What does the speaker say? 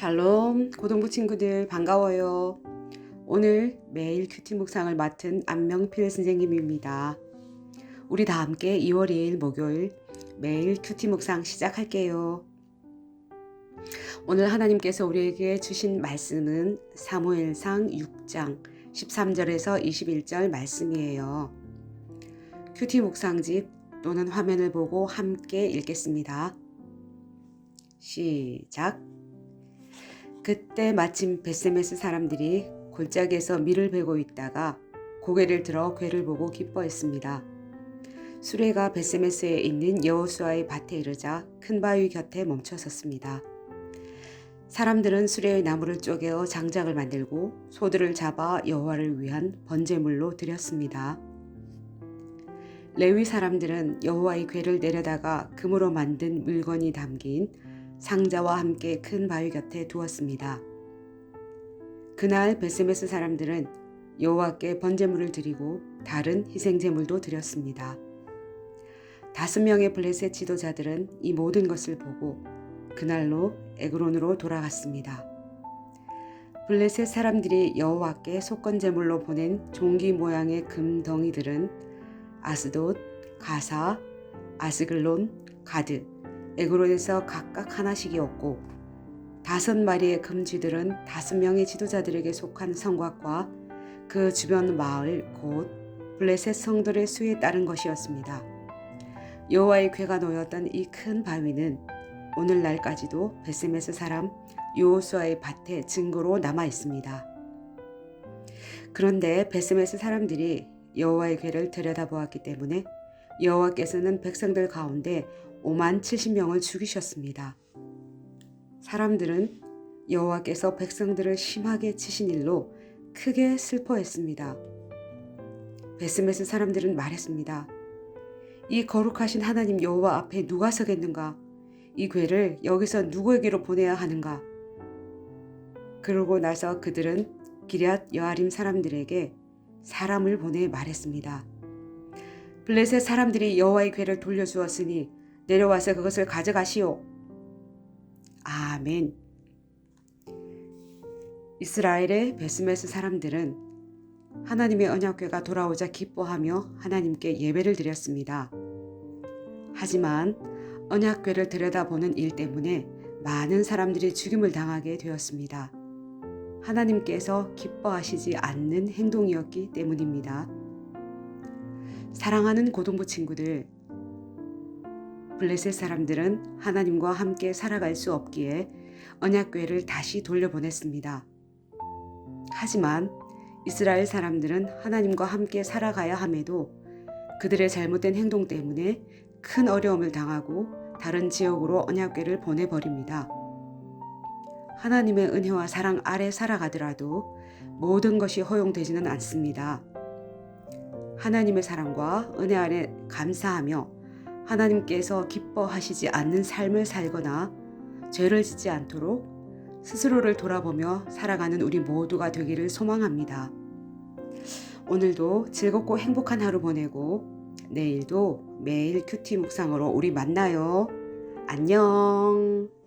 샬롬 고등부 친구들 반가워요. 오늘 매일 큐티 묵상을 맡은 안명필 선생님입니다. 우리 다 함께 2월 2일 목요일 매일 큐티 묵상 시작할게요. 오늘 하나님께서 우리에게 주신 말씀은 사무엘상 6장 13절에서 21절 말씀이에요. 큐티 묵상집 또는 화면을 보고 함께 읽겠습니다. 시작. 그때 마침 베세메스 사람들이 골짜기에서 밀을 베고 있다가 고개를 들어 괴를 보고 기뻐했습니다. 수레가 베세메스에 있는 여호수아의 밭에 이르자 큰 바위 곁에 멈춰섰습니다. 사람들은 수레의 나무를 쪼개어 장작을 만들고 소들을 잡아 여호와를 위한 번제물로 드렸습니다. 레위 사람들은 여호와의 궤를 내려다가 금으로 만든 물건이 담긴 상자와 함께 큰 바위 곁에 두었습니다. 그날 베스메스 사람들은 여호와께 번제물을 드리고 다른 희생 제물도 드렸습니다. 다섯 명의 블레셋 지도자들은 이 모든 것을 보고 그날로 에그론으로 돌아갔습니다. 블레셋 사람들이 여호와께 속건 제물로 보낸 종기 모양의 금 덩이들은 아스돗, 가사, 아스글론, 가드, 에그론에서 각각 하나씩이었고 다섯 마리의 금쥐들은 다섯 명의 지도자들에게 속한 성곽과 그 주변 마을 곧 블레셋 성들의 수에 따른 것이었습니다. 여호와의 궤가 놓였던 이 큰 바위는 오늘날까지도 베세메스 사람 요호수아의 밭에 증거로 남아 있습니다. 그런데 베세메스 사람들이 여호와의 궤를 들여다보았기 때문에 여호와께서는 백성들 가운데 5만 70명을 죽이셨습니다. 사람들은 여호와께서 백성들을 심하게 치신 일로 크게 슬퍼했습니다. 베스메스 사람들은 말했습니다. 이 거룩하신 하나님 여호와 앞에 누가 서겠는가? 이 괴를 여기서 누구에게로 보내야 하는가? 그러고 나서 그들은 기럇 여아림 사람들에게 사람을 보내 말했습니다. 블레셋 사람들이 여호와의 괴를 돌려주었으니 내려와서 그것을 가져가시오. 아멘. 이스라엘의 베스메스 사람들은 하나님의 언약궤가 돌아오자 기뻐하며 하나님께 예배를 드렸습니다. 하지만 언약궤를 들여다보는 일 때문에 많은 사람들이 죽임을 당하게 되었습니다. 하나님께서 기뻐하시지 않는 행동이었기 때문입니다. 사랑하는 고등부 친구들, 블레셋 사람들은 하나님과 함께 살아갈 수 없기에 언약궤를 다시 돌려보냈습니다. 하지만 이스라엘 사람들은 하나님과 함께 살아가야 함에도 그들의 잘못된 행동 때문에 큰 어려움을 당하고 다른 지역으로 언약궤를 보내버립니다. 하나님의 은혜와 사랑 아래 살아가더라도 모든 것이 허용되지는 않습니다. 하나님의 사랑과 은혜 아래 감사하며 하나님께서 기뻐하시지 않는 삶을 살거나 죄를 짓지 않도록 스스로를 돌아보며 살아가는 우리 모두가 되기를 소망합니다. 오늘도 즐겁고 행복한 하루 보내고 내일도 매일 큐티 묵상으로 우리 만나요. 안녕.